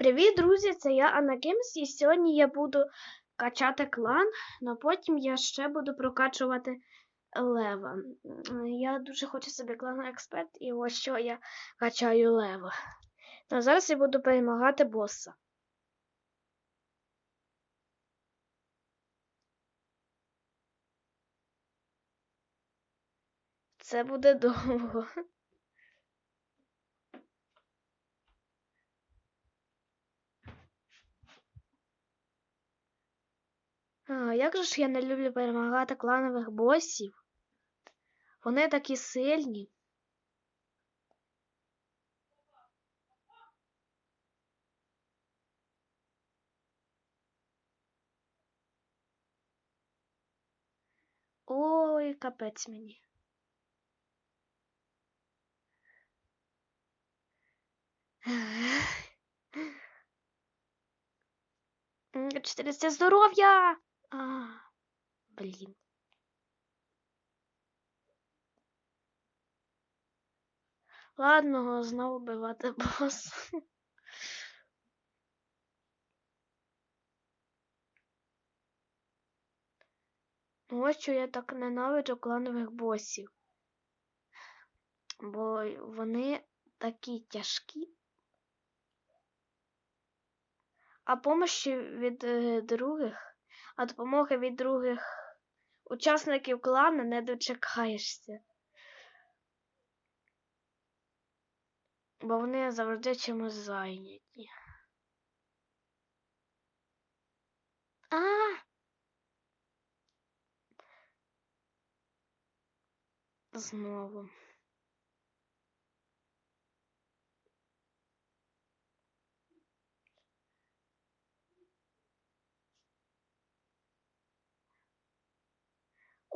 Привіт, друзі! Це я Анна Кимс, і сьогодні я буду качати клан, але потім я ще буду прокачувати лева. Я дуже хочу собі клан експерт, і ось що я качаю лева. Ну, зараз я буду перемагати боса. Це буде довго. Як же ж я не люблю перемагати кланових босів? Вони такі сильні. Ой, капець мені. 400 здоров'я! Блін. Ладно, знову вбивати бос. Ну, Ось що я так ненавиджу кланових босів. Бо вони такі тяжкі. А помощі від е, других, а допомоги від других учасників клана не дочекаєшся. Бо вони завжди чимось зайняті. А! Знову.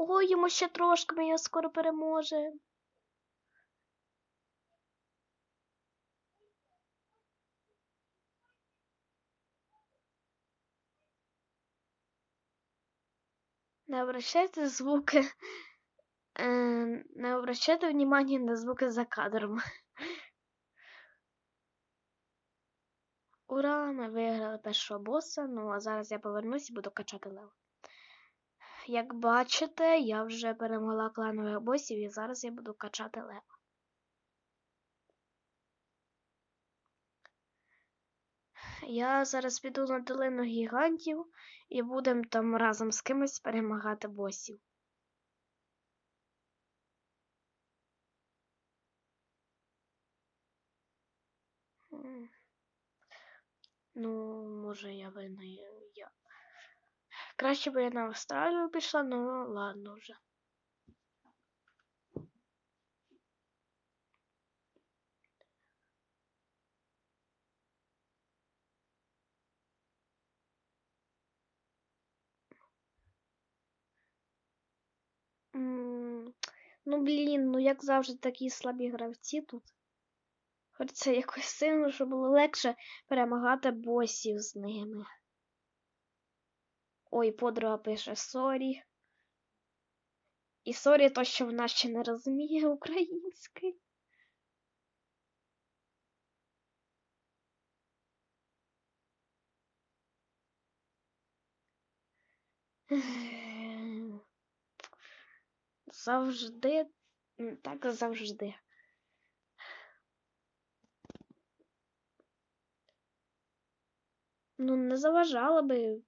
Ой, йому ще трошки, ми його скоро переможе. Не обращайте звуки. Е, не обращайте внимания на звуки за кадром. Ура! Ми виграли першого боса. Ну а зараз я повернусь і буду качати лев. Як бачите, я вже перемогла кланових босів і зараз я буду качати лева. Я зараз піду на долину гігантів і будемо там разом з кимось перемагати босів. Ну, може, я винна я. Краще би я на Австралію пішла, ну ладно вже. Ну, блін, ну як завжди такі слабі гравці тут. Хочеться якось сильно, щоб було легше перемагати босів з ними. Ой, подруга пише сорі. І сорі, то, що вона ще не розуміє український. Завжди, так завжди. Ну, не заважала би.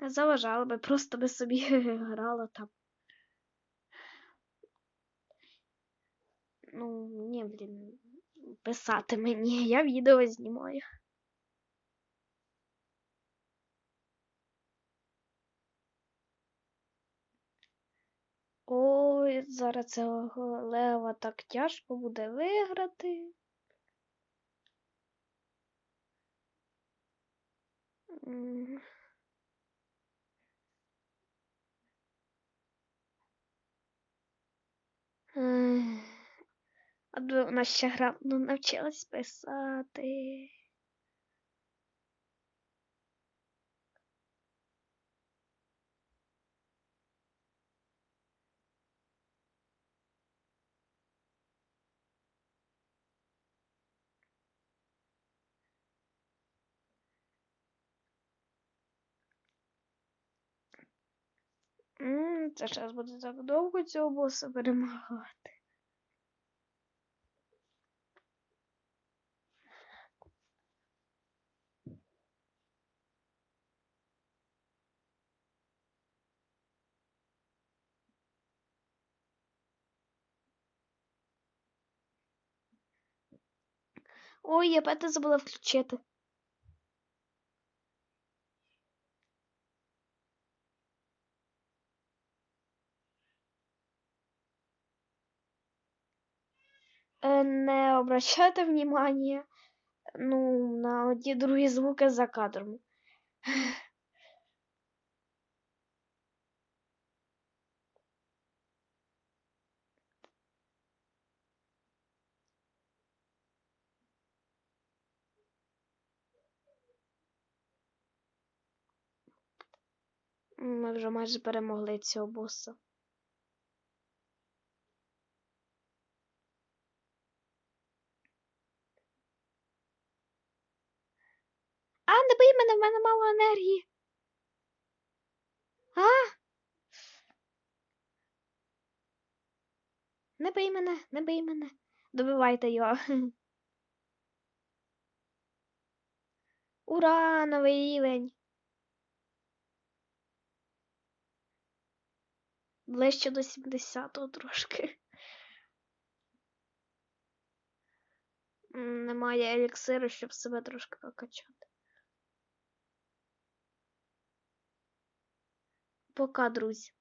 Не заважала би, просто би собі грала там. Ну, ні, блін, писати мені, я відео знімаю. Ой, зараз цього лева так тяжко буде виграти. М. Аби вона ще грамотно ну, навчилась писати. М це зараз буде так довго цього боса перемагати. Ой, я пета забула включити. Е, Не обращайте внимание ну, на ті другі звуки за кадром. Ми вже майже перемогли цього боса. А, не бий мене, в мене мало енергії. А? Не бий мене, не бий мене. Добивайте його. Ура, новий рівень. Ближче до 70-го трошки. Немає еліксиру, щоб себе трошки покачати. Пока, друзі.